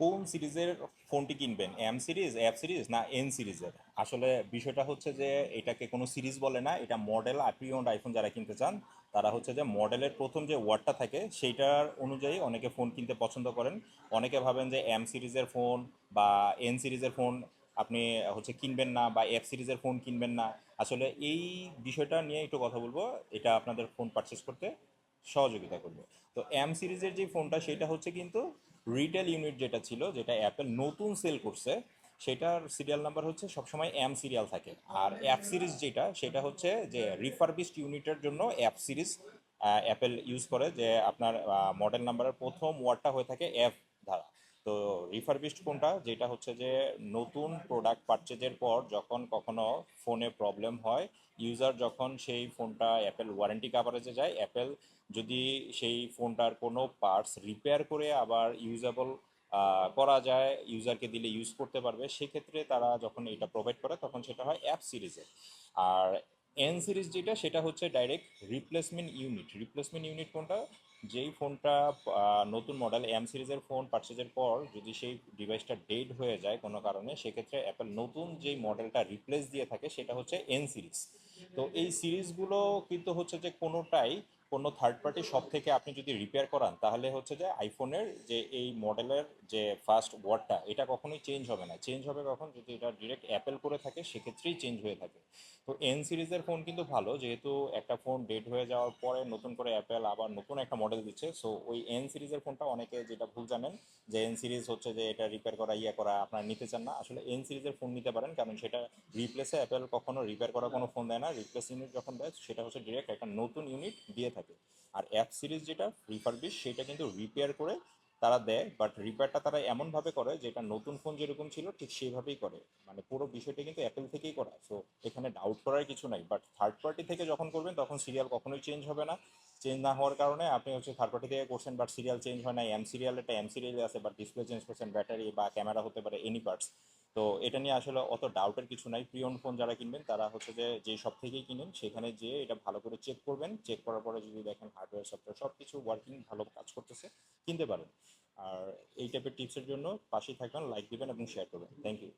কোন সিরিজের ফোনটি কিনবেন? এম সিরিজ অ্যাপ সিরিজ না এন সিরিজের আসলে বিষয়টা হচ্ছে যে, এটাকে কোনো সিরিজ বলে না, এটা মডেল আইপিওন্ড আইফোন যারা কিনতে চান, তারা হচ্ছে যে মডেলের প্রথম যে ওয়ার্ডটা থাকে, সেইটার অনুযায়ী অনেকে ফোন কিনতে পছন্দ করেন। অনেকে ভাবেন যে এম সিরিজের ফোন বা এন সিরিজের ফোন আপনি হচ্ছে কিনবেন না বা এফ সিরিজের ফোন কিনবেন না। আসলে এই বিষয়টা নিয়ে একটু কথা বলব, এটা আপনাদের ফোন পারচেস করতে সহযোগিতা করবে। তো এম সিরিজের যে ফোনটা, সেটা হচ্ছে কিন্তু রিটেল ইউনিট যেটা ছিল, যেটা অ্যাপেল নতুন সেল করছে, সেটার সিরিয়াল নাম্বার হচ্ছে সবসময় এম সিরিয়াল থাকে। আর অ্যাপ সিরিজ যেটা, সেটা হচ্ছে যে রিফারবিস্ট ইউনিটের জন্য অ্যাপ সিরিজ অ্যাপেল ইউজ করে যে আপনার মডেল নাম্বারের প্রথম ওয়ার্ডটা হয়ে থাকে এফ তো রিফারবিস্ট কোনটা? যেটা হচ্ছে যে নতুন প্রোডাক্ট পারচেজের পর যখন কখনো ফোনে প্রবলেম হয় ইউজার যখন সেই ফোনটা অ্যাপেল ওয়ারেন্টি কাভারেজে যায় অ্যাপেল যদি সেই ফোনটার কোনো পার্টস রিপেয়ার করে আবার ইউজেবল করা যায় ইউজারকে দিলে ইউজ করতে পারবে, সেক্ষেত্রে তারা যখন এটা প্রোভাইড করে তখন সেটা হয় অ্যাপ সিরিজে আর এন সিরিজ যেটা, সেটা হচ্ছে direct replacement unit replacement unit কোনটা? যেই ফোনটা নতুন মডেল এম সিরিজের ফোন পারচেজের পর যদি সেই ডিভাইসটা ডেড হয়ে যায় কোনো কারণে, সেক্ষেত্রে অ্যাপেল নতুন যেই মডেলটা রিপ্লেস দিয়ে থাকে সেটা হচ্ছে এন সিরিজ তো এই সিরিজগুলো কিন্তু হচ্ছে যে কোনোটাই কোনো থার্ড পার্টি শপ থেকে আপনি যদি রিপেয়ার করান, তাহলে হচ্ছে যে আইফোনের যে এই মডেলের যে ফার্স্ট ওয়ার্ডটা এটা কখনোই চেঞ্জ হবে না। চেঞ্জ হবে কখন? যদি এটা ডিরেক্ট অ্যাপেল করে থাকে, সেক্ষেত্রেই চেঞ্জ হয়ে থাকে। তো এন সিরিজের ফোন কিন্তু ভালো, যেহেতু একটা ফোন ডেড হয়ে যাওয়ার পরে নতুন করে অ্যাপেল আবার নতুন একটা মডেল দিচ্ছে। সো ওই এন সিরিজের ফোনটা অনেকে যেটা ভুল জানেন, যে এন সিরিজ হচ্ছে যে এটা রিপেয়ার করা ইয়ে করা, আপনারা নিতে চান না। আসলে এন সিরিজের ফোন নিতে পারেন, কারণ সেটা রিপ্লেসে অ্যাপেল কখনো রিপেয়ার করা কোনো ফোন দেয় না। রিপ্লেস ইউনিট যখন দেয়, সেটা হচ্ছে ডিরেক্ট একটা নতুন ইউনিট দিয়ে থাকে আর অ্যাপ সিরিজ যেটা রিফারবিশ সেটা কিন্তু রিপেয়ার করে তারা দেয় বাট রিপেয়ারটা তারা এমনভাবে করে যেটা নতুন ফোন যেরকম ছিল, ঠিক সেইভাবেই করে। মানে পুরো বিষয়টা কিন্তু অ্যাপেল থেকেই করা। সো এখানে ডাউট করার কিছু নাই। বাট থার্ড পার্টি থেকে যখন করবেন, তখন সিরিয়াল কখনোই চেঞ্জ হবে না। চেঞ্জ না হওয়ার কারণে আপনি হচ্ছে থার্ড পার্টি থেকে করছেন বাট সিরিয়াল চেঞ্জ হয় না। এম সিরিয়াল একটা এম সিরিয়ালে আছে বাট ডিসপ্লে চেঞ্জ করছেন ব্যাটারি বা ক্যামেরা হতে পারে এনি পার্টস তো এটা নিয়ে আসলে অত ডাউটের কিছু নাই। প্রিয়ন ফোন যারা কিনবেন, তারা হচ্ছে যে যে সব থেকেই কিনেন, সেখানে যেয়ে এটা ভালো করে চেক করবেন। চেক করার পরে যদি দেখেন হার্ডওয়্যার সফটওয়্যার সব কিছু ওয়ার্কিং ভালো কাজ করতেছে, কিনতে পারেন। আর এই টাইপের টিপসের জন্য পাশেই থাকবেন লাইক দিবেন এবং শেয়ার করবেন। Thank you